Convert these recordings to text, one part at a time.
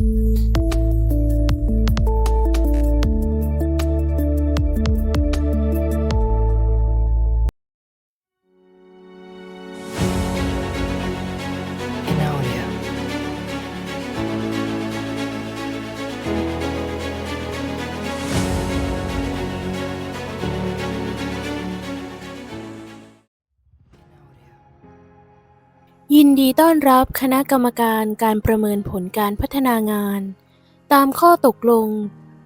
Música ดีต้อนรับคณะกรรมการการประเมินผลการพัฒนางาน ตามข้อตกลง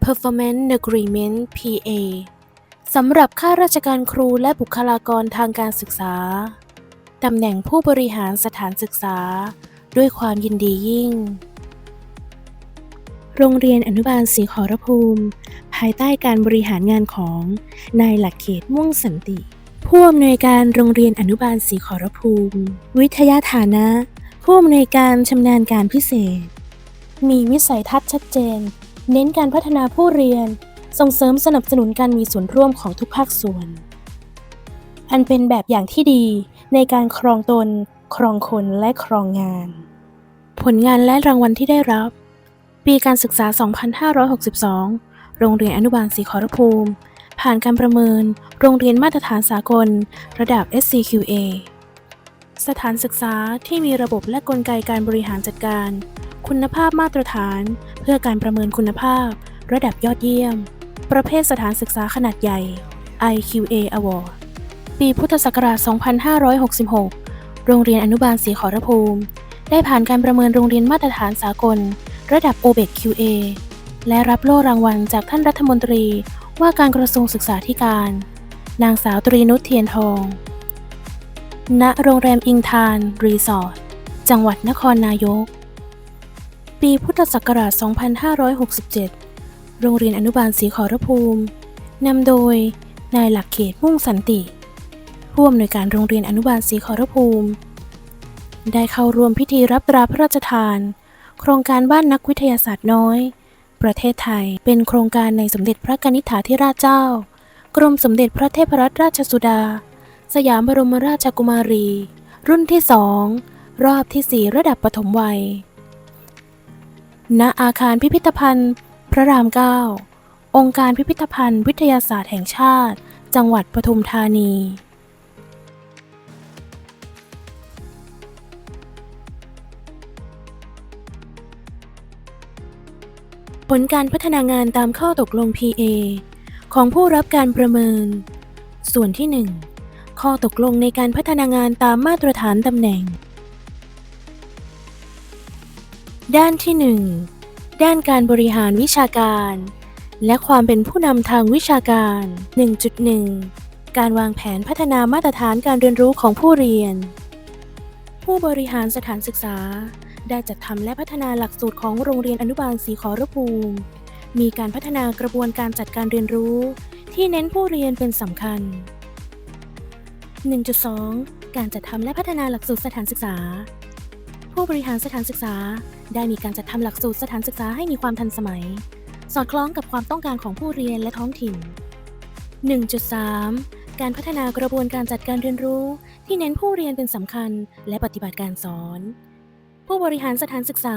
Performance Agreement PA สำหรับข้าราชการครูและบุคลากรทางการศึกษา ตำแหน่งผู้บริหารสถานศึกษา ด้วยความยินดียิ่ง โรงเรียนอนุบาลศรีขอรภูมิ ภายใต้การบริหารงานของ นายหลักเขตม่วงสันติ ผู้อำนวยการโรงเรียนอนุบาลศรีขอรภูมิ วิทยาฐานะ ผู้อำนวยการชำนาญการพิเศษ มีวิสัยทัศน์ชัดเจน เน้นการพัฒนาผู้เรียน ส่งเสริมสนับสนุนการมีส่วนร่วมของทุกภาคส่วน อันเป็นแบบอย่างที่ดีในการครองตน ครองคนและครองงาน ผลงานและรางวัลที่ได้รับ ปีการศึกษา 2562 โรงเรียนอนุบาลศรีขอรภูมิ ผ่านการประเมิน โรงเรียนมาตรฐานสากล ระดับ SCQA สถานศึกษาที่มีระบบและกลไกการบริหารจัดการ คุณภาพมาตรฐาน เพื่อการประเมินคุณภาพ ระดับยอดเยี่ยม ประเภทสถานศึกษาขนาดใหญ่ IQA Award ปีพุทธศักราช 2566 โรงเรียนอนุบาลศรีขอรภูมิ ได้ผ่านการประเมินโรงเรียนมาตรฐานสากล ระดับ OBEQA และรับโล่รางวัลจากท่านรัฐมนตรี ว่าการกระทรวงศึกษาธิการ นางสาวตรีนุชเทียนทอง ณ โรงแรมอิงทาน รีสอร์ท จังหวัดนครนายก ปีพุทธศักราช 2567 โรงเรียนอนุบาลศรีขอรภูมิ นำโดย นายหลักเขตมุ่งสันติ ผู้อำนวยการโรงเรียนอนุบาลศรีขอรภูมิ ได้เข้าร่วมพิธีรับตราพระราชทาน โครงการบ้านนักวิทยาศาสตร์น้อย ประเทศไทย เป็นโครงการในสมเด็จพระกนิษฐาธิราชเจ้า กรมสมเด็จพระเทพรัตนราชสุดา สยามบรมราชกุมารี รุ่นที่สอง รอบที่สี่ระดับปฐมวัย ณ อาคารพิพิธภัณฑ์ พระรามเก้า องค์การพิพิธภัณฑ์ วิทยาศาสตร์แห่งชาติ จังหวัดปทุมธานี ลการพัฒนางานตามข้อตกลง PA ของผู้รับการประเมิน ส่วนที่ 1 ข้อตกลงในการพัฒนางานตามมาตรฐานตำแหน่ง ด้านที่ 1 ด้านการบริหารวิชาการ และความเป็นผู้นำทางวิชาการ 1.1 การวางแผนพัฒนามาตรฐานการเรียนรู้ของผู้เรียน ผู้บริหารสถานศึกษา ได้จัดทำและพัฒนาหลักสูตรของโรงเรียนอนุบาลศรีขอรภูมิ มีการพัฒนากระบวนการจัดการเรียนรู้ ที่เน้นผู้เรียนเป็นสำคัญ 1.2 การจัดทำและพัฒนาหลักสูตรสถานศึกษา ผู้บริหารสถานศึกษา ได้มีการจัดทำหลักสูตรสถานศึกษาให้มีความทันสมัย สอดคล้องกับความต้องการของผู้เรียนและท้องถิ่น 1.3 การพัฒนากระบวนการจัดการเรียนรู้ ที่เน้นผู้เรียนเป็นสำคัญ และปฏิบัติการสอน ผู้บริหารสถานศึกษา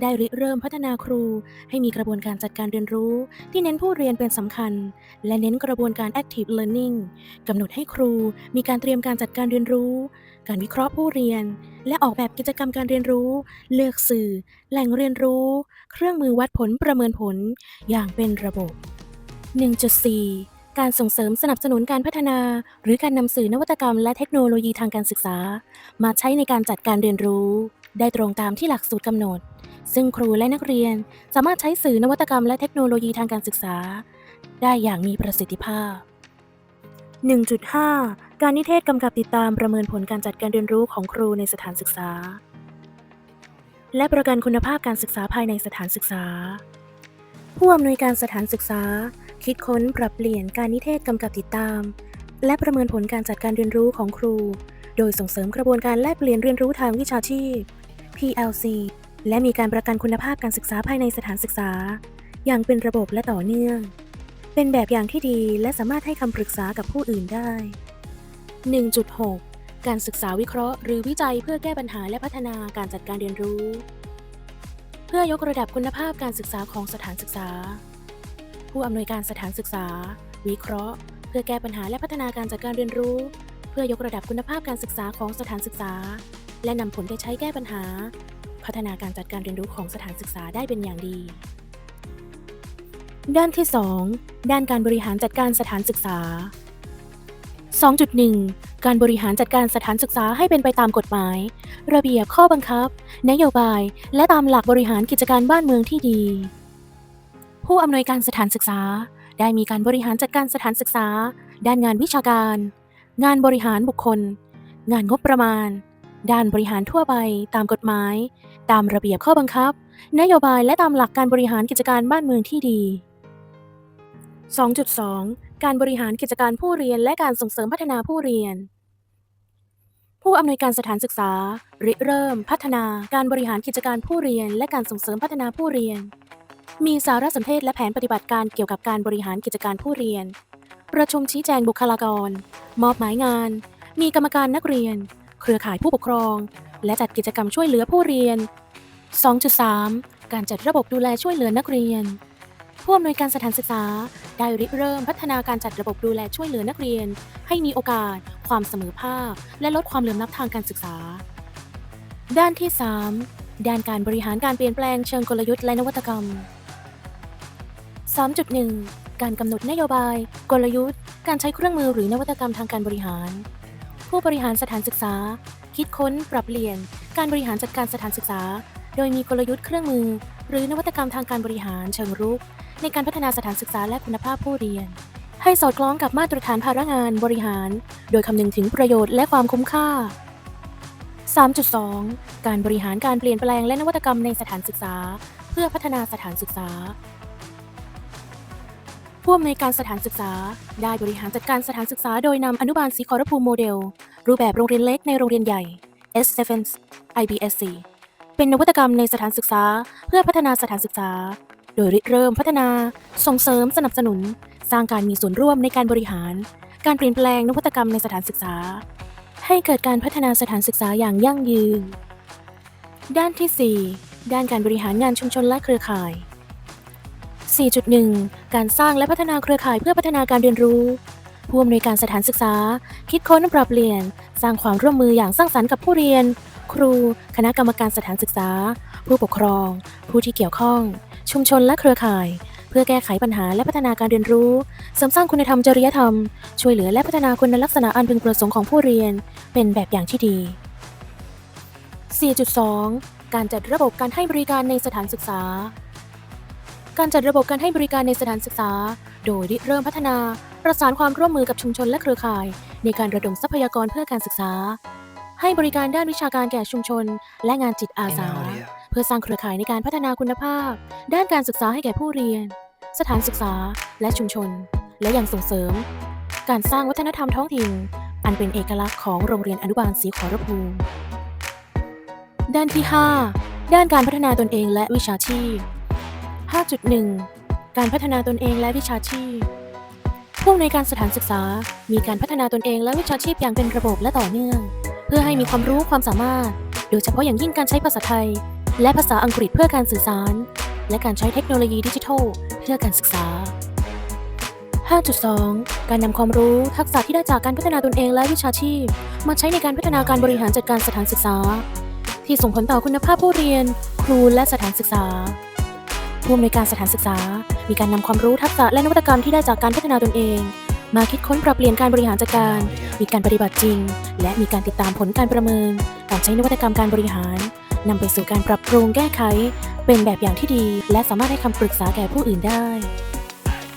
ได้ริเริ่มพัฒนาครู ให้มีกระบวนการจัดการเรียนรู้ ที่เน้นผู้เรียนเป็นสำคัญ และเน้นกระบวนการ active learning กำหนดให้ครูมีการเตรียมการจัดการเรียนรู้ การวิเคราะห์ผู้เรียน และออกแบบกิจกรรมการเรียนรู้ เลือกสื่อ แหล่งเรียนรู้ เครื่องมือวัดผลประเมินผล อย่างเป็นระบบ 1.4การส่งเสริมสนับสนุนการพัฒนา หรือการนำสื่อนวัตกรรมและเทคโนโลยีทางการศึกษา มาใช้ในการจัดการเรียนรู้ ได้ตรงตามที่หลักสูตรกำหนด ซึ่งครูและนักเรียนสามารถใช้สื่อนวัตกรรมและเทคโนโลยีทางการศึกษา ได้อย่างมีประสิทธิภาพ 1.5 การนิเทศกำกับติดตามประเมินผลการจัดการเรียนรู้ของครูในสถานศึกษา และประกันคุณภาพการศึกษาภายในสถานศึกษา ผู้อำนวยการสถานศึกษา คิดค้นปรับเปลี่ยนการนิเทศกำกับติดตาม และประเมินผลการจัดการเรียนรู้ของครู โดยส่งเสริมกระบวนการแลกเปลี่ยนเรียนรู้ทางวิชาชีพ PLC และมีการประกันคุณภาพการศึกษาภายในสถานศึกษา อย่างเป็นระบบและต่อเนื่อง เป็นแบบอย่างที่ดีและสามารถให้คำปรึกษากับผู้อื่นได้ 1.6 การศึกษาวิเคราะห์หรือวิจัยเพื่อแก้ปัญหาและพัฒนาการจัดการเรียนรู้ เพื่อยกระดับคุณภาพการศึกษาของสถานศึกษา ผู้อำนวยการสถานศึกษา วิเคราะห์ เพื่อแก้ปัญหาและพัฒนาการจัดการเรียนรู้ เพื่อยกระดับคุณภาพการศึกษาของสถานศึกษา และนำผลไปใช้แก้ปัญหา พัฒนาการจัดการเรียนรู้ของสถานศึกษาได้เป็นอย่างดี ด้านที่ 2 ด้านการบริหารจัดการสถานศึกษา 2.1 การบริหารจัดการสถานศึกษาให้เป็นไปตามกฎหมาย ระเบียบข้อบังคับ นโยบาย และตามหลักบริหารกิจการบ้านเมืองที่ดี ผู้อำนวยการสถานศึกษา ได้มีการบริหารจัดการสถานศึกษา ด้านงานวิชาการ งานบริหารบุคคล งานงบประมาณ ด้านบริหารทั่วไป ตามกฎหมาย ตามระเบียบข้อบังคับ นโยบายและตามหลักการบริหารกิจการบ้านเมืองที่ดี 2.2 การบริหารกิจการผู้เรียนและการส่งเสริมพัฒนาผู้เรียน ผู้อำนวยการสถานศึกษา ริเริ่ม พัฒนา การบริหารกิจการผู้เรียน และการส่งเสริมพัฒนาผู้เรียน มีสารสนเทศและแผนปฏิบัติการเกี่ยวกับการบริหารกิจการผู้เรียน ประชุมชี้แจงบุคลากร มอบหมายงาน มีกรรมการนักเรียน เครือข่ายผู้ปกครอง และจัดกิจกรรมช่วยเหลือผู้เรียน 2.3 การจัดระบบดูแลช่วยเหลือนักเรียน ผู้อำนวยการสถานศึกษาได้ริเริ่มพัฒนาการจัดระบบดูแลช่วยเหลือนักเรียน ให้มีโอกาส ความเสมอภาค และลดความเหลื่อมล้ำทางการศึกษา ด้านที่ 3 ด้านการบริหารการเปลี่ยนแปลงเชิงกลยุทธ์และนวัตกรรม 3.1 การกำหนดนโยบาย กลยุทธ์ การใช้เครื่องมือหรือนวัตกรรมทางการบริหาร ผู้บริหารสถานศึกษา คิดค้นปรับเปลี่ยน การบริหารจัดการสถานศึกษา โดยมีกลยุทธ์เครื่องมือ หรือนวัตกรรมทางการบริหารเชิงรุก ในการพัฒนาสถานศึกษาและคุณภาพผู้เรียน ให้สอดคล้องกับมาตรฐานภาระงานบริหาร โดยคำนึงถึงประโยชน์และความคุ้มค่า 3.2 การบริหารการเปลี่ยนแปลงและนวัตกรรมในสถานศึกษา เพื่อพัฒนาสถานศึกษา ผู้อำนวยการสถานศึกษา ได้บริหารจัดการสถานศึกษาโดยนำอนุบาลศรีขอรภูมิโมเดล รูปแบบโรงเรียนเล็กในโรงเรียนใหญ่ S7 IBSC เป็นนวัตกรรมในสถานศึกษาเพื่อพัฒนาสถานศึกษา โดยริเริ่มพัฒนา ส่งเสริมสนับสนุน สร้างการมีส่วนร่วมในการบริหาร การเปลี่ยนแปลงนวัตกรรมในสถานศึกษา ให้เกิดการพัฒนาสถานศึกษาอย่างยั่งยืน ด้านที่ 4 ด้านการบริหารงานชุมชนและเครือข่าย 4.1 การสร้างและพัฒนาเครือข่ายเพื่อพัฒนาการเรียนรู้ ผู้อำนวยการสถานศึกษา คิดค้นปรับเปลี่ยน สร้างความร่วมมืออย่างสร้างสรรค์กับผู้เรียน ครู คณะกรรมการสถานศึกษา ผู้ปกครอง ผู้ที่เกี่ยวข้อง ชุมชนและเครือข่าย เพื่อแก้ไขปัญหาและพัฒนาการเรียนรู้ เสริมสร้างคุณธรรมจริยธรรม ช่วยเหลือและพัฒนาคุณลักษณะอันพึงประสงค์ของผู้เรียน เป็นแบบอย่างที่ดี 4.2 การจัดระบบการให้บริการในสถานศึกษา การจัดระบบการให้บริการในสถานศึกษา โดยริเริ่มพัฒนาประสานความร่วมมือกับชุมชนและเครือข่าย ในการระดมทรัพยากรเพื่อการศึกษา ให้บริการด้านวิชาการแก่ชุมชน และงานจิตอาสา เพื่อสร้างเครือข่ายในการพัฒนาคุณภาพ ด้านการศึกษาให้แก่ผู้เรียน สถานศึกษาและชุมชน และยังส่งเสริม การสร้างวัฒนธรรมท้องถิ่นอันเป็นเอกลักษณ์ของโรงเรียนอนุบาลศรีขอรภูมิด้านที่ 5 ด้านการพัฒนาตนเองและวิชาชีพ 5.1 การพัฒนาตนเองและวิชาชีพ ผู้อำนการสถานศึกษา มีการพัฒนาตนเองและวิชาชีพอย่างเป็นระบบและต่อเนื่อง เพื่อให้มีความรู้ความสามารถ โดยเฉพาะอย่างยิ่งการใช้ภาษาไทย และภาษาอังกฤษเพื่อการสื่อสาร และการใช้เทคโนโลยีดิจิทัลเพื่อการศึกษา 5.2 การนำความรู้ทักษะที่ได้จากการพัฒนาตนเองและวิชาชีพ มาใช้ในการพัฒนาการบริหารจัดการสถานศึกษา ที่ส่งผลต่อคุณภาพผู้เรียน ครูและสถานศึกษา ผู้อำนวยการสถานศึกษา มีการนำความรู้ทักษะและนวัตกรรมที่ได้จากการพัฒนาตนเอง มาคิดค้นปรับเปลี่ยนการบริหารจัดการ มีการปฏิบัติจริง และมีการติดตามผลการประเมิน การใช้นวัตกรรมการบริหารนำไปสู่การปรับปรุงแก้ไข เป็นแบบอย่างที่ดี และสามารถให้คำปรึกษาแก่ผู้อื่นได้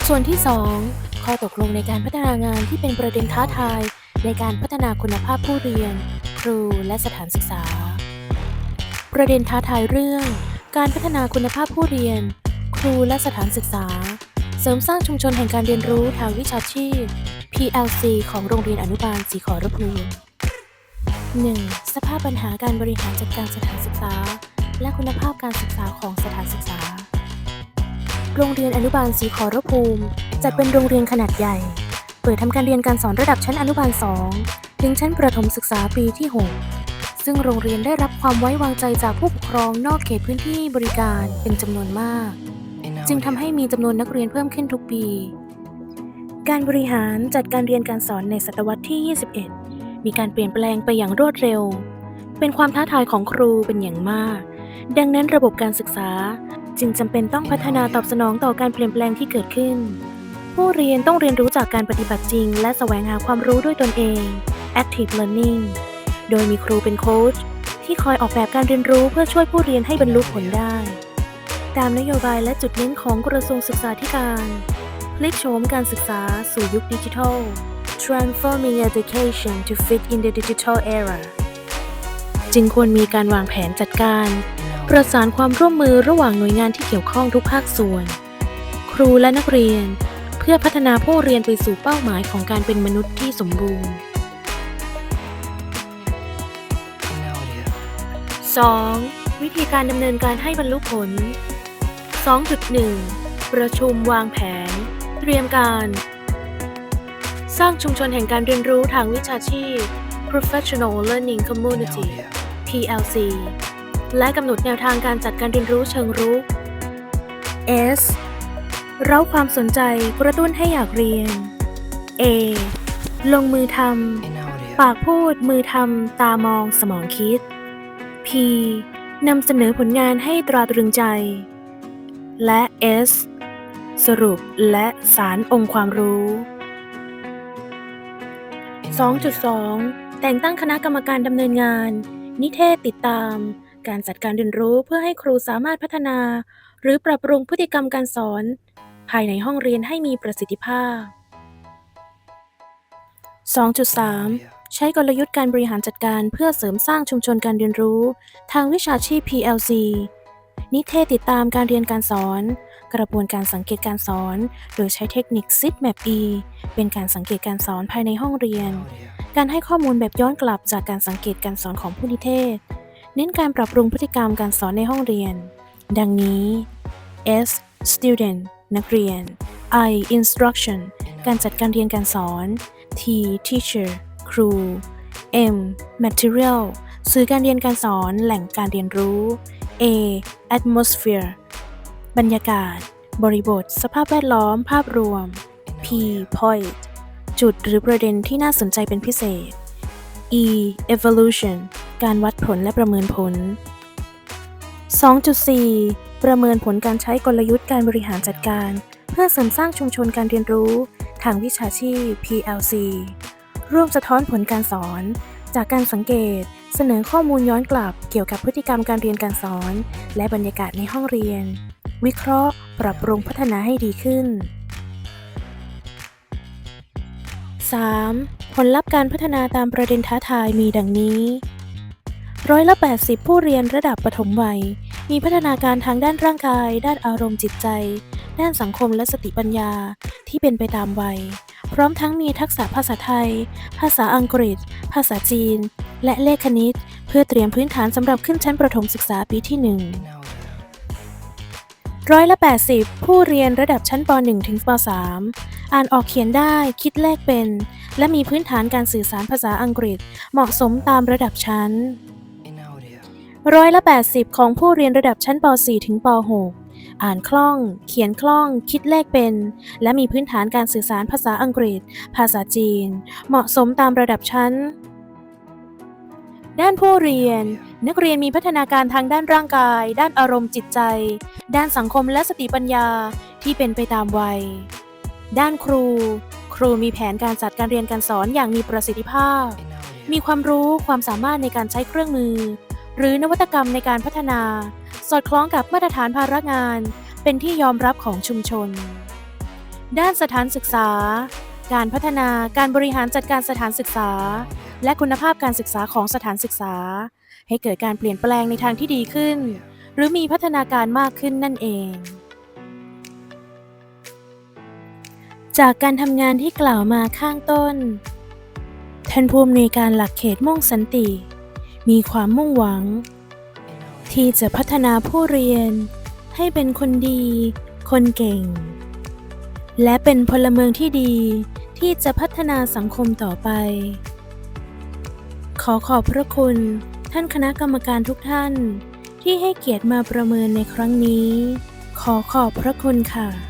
ส่วนที่ 2 ข้อตกลงในการพัฒนางานที่เป็นประเด็นท้าทาย ในการพัฒนาคุณภาพผู้เรียน ครูและสถานศึกษา ประเด็นท้าทายเรื่อง การพัฒนาคุณภาพผู้เรียน ครูและสถานศึกษา เสริมสร้างชุมชนแห่งการเรียนรู้ทางวิชาชีพ PLC ของโรงเรียนอนุบาลศรีขอรภูมิ 1. สภาพปัญหาการบริหารจัดการสถานศึกษา และคุณภาพการศึกษาของสถานศึกษา โรงเรียนอนุบาลศรีขอรภูมิ จัดเป็นโรงเรียนขนาดใหญ่ เปิดทำการเรียนการสอนระดับชั้นอนุบาล 2 ถึงชั้นประถมศึกษาปีที่ 6 ซึ่งโรงเรียนได้รับความไว้วางใจจากผู้ปกครองนอกเขตพื้นที่บริการเป็นจำนวนมาก จึงทำให้มีจำนวนนักเรียนเพิ่มขึ้นทุกปี การบริหารจัดการเรียนการสอนในศตวรรษที่ 21 มีการเปลี่ยนแปลงไปอย่างรวดเร็ว เป็นความท้าทายของครูเป็นอย่างมาก ดังนั้นระบบการศึกษาจึงจำเป็นต้องพัฒนาตอบสนองต่อการเปลี่ยนแปลงที่เกิดขึ้น ผู้เรียนต้องเรียนรู้จากการปฏิบัติจริง และแสวงหาความรู้ด้วยตนเอง active learning โดยมีครูเป็นโค้ชที่คอยออกแบบการเรียนรู้เพื่อช่วยผู้เรียนให้บรรลุผลได้ ตามนโยบายและจุดเน้นของกระทรวงศึกษาธิการพลิกโฉมการศึกษาสู่ยุคดิจิทัล transforming education to fit in the digital era จึงควรมีการวางแผนจัดการ ประสานความร่วมมือระหว่างหน่วยงานที่เกี่ยวข้องทุกภาคส่วน ครูและนักเรียน เพื่อพัฒนาผู้เรียนไปสู่เป้าหมายของการเป็นมนุษย์ที่สมบูรณ์ 2. วิธีการดำเนินการให้บรรลุผล 2.1 ประชุมวางแผน เตรียมการ สร้างชุมชนแห่งการเรียนรู้ทางวิชาชีพ Professional Learning in Community audio PLC และกำหนดแนวทางการจัดการเรียนรู้เชิงรุก S เร้าความสนใจกระตุ้นให้อยากเรียน A ลงมือท in ำ audio ปากพูดมือทำ ตามองสมองคิด P นำเสนอผลงานให้ตราตรึงใจ และ S สรุปและสารองค์ความรู้ 2.2 แต่งตั้งคณะกรรมการดำเนินงาน นิเทศติดตาม การจัดการเรียนรู้เพื่อให้ครูสามารถพัฒนา หรือปรับปรุงพฤติกรรมการสอน ภายในห้องเรียนให้มีประสิทธิภาพ 2.3 ใช้กลยุทธ์การบริหารจัดการเพื่อเสริมสร้างชุมชนการเรียนรู้ ทางวิชาชีพ PLC นิเทศติดตามการเรียนการสอน กระบวนการสังเกตการสอน โดยใช้เทคนิค SITMAP-E เป็นการสังเกตการสอนภายในห้องเรียน การให้ข้อมูลแบบย้อนกลับจากการสังเกตการสอนของผู้นิเทศ เน้นการปรับปรุงพฤติกรรมการสอนในห้องเรียน ดังนี้ S student นักเรียน I instruction การจัดการเรียนการสอน T teacher ครู M material สื่อการเรียนการสอนแหล่งการเรียนรู้ A atmosphere บรรยากาศ บริบท สภาพแวดล้อม ภาพรวม P point จุดหรือประเด็นที่น่าสนใจเป็นพิเศษ E evolution การวัดผลและประเมินผล 2.4 ประเมินผลการใช้กลยุทธ์การบริหารจัดการ เพื่อเสริมสร้างชุมชนการเรียนรู้ ทางวิชาชีพ PLC ร่วมสะท้อนผลการสอน จากการสังเกตเสนอข้อมูลย้อนกลับเกี่ยวกับพฤติกรรมการเรียนการสอน และบรรยากาศในห้องเรียน วิเคราะห์ ปรับปรุงพัฒนาให้ดีขึ้น 3. ผลลัพธ์การพัฒนาตามประเด็นท้าทายมีดังนี้ร้อยละ 80 ผู้เรียนระดับปฐมวัย มีพัฒนาการทางด้านร่างกาย ด้านอารมณ์จิตใจ ด้านสังคมและสติปัญญาที่เป็นไปตามวัย พร้อมทั้งมีทักษะภาษาไทย ภาษาอังกฤษ ภาษาจีน และเลขคณิต เพื่อเตรียมพื้นฐานสำหรับขึ้นชั้นประถมศึกษาปีที่ 1 ร้อยละ 80 ผู้เรียนระดับชั้นป .1 ถึงป .3 อ่านออกเขียนได้ คิดเลขเป็น และมีพื้นฐานการสื่อสารภาษาอังกฤษ เหมาะสมตามระดับชั้นร้อยละ 80 ของผู้เรียนระดับชั้นป .4 ถึงป .6 อ่านคล่อง เขียนคล่อง คิดเลขเป็น และมีพื้นฐานการสื่อสารภาษาอังกฤษ ภาษาจีน เหมาะสมตามระดับชั้น ด้านผู้เรียน นักเรียนมีพัฒนาการทางด้านร่างกาย ด้านอารมณ์จิตใจ ด้านสังคมและสติปัญญาที่เป็นไปตามวัย ด้านครู ครูมีแผนการจัดการเรียนการสอนอย่างมีประสิทธิภาพ มีความรู้ความสามารถในการใช้เครื่องมือ หรือนวัตกรรมในการพัฒนา สอดคล้องกับมาตรฐานภาระงาน เป็นที่ยอมรับของชุมชน ด้านสถานศึกษา การพัฒนาการบริหารจัดการสถานศึกษา และคุณภาพการศึกษาของสถานศึกษา ให้เกิดการเปลี่ยนแปลงในทางที่ดีขึ้น หรือมีพัฒนาการมากขึ้นนั่นเอง จากการทำงานที่กล่าวมาข้างต้นท่านผู้อำนวยการหลักเขตม่งสันติ มีความมุ่งหวัง ที่จะพัฒนาผู้เรียนให้เป็นคนดี คนเก่ง และเป็นพลเมืองที่ดีที่จะพัฒนาสังคมต่อไป ขอขอบพระคุณท่านคณะกรรมการทุกท่านที่ให้เกียรติมาประเมินในครั้งนี้ ขอขอบพระคุณค่ะ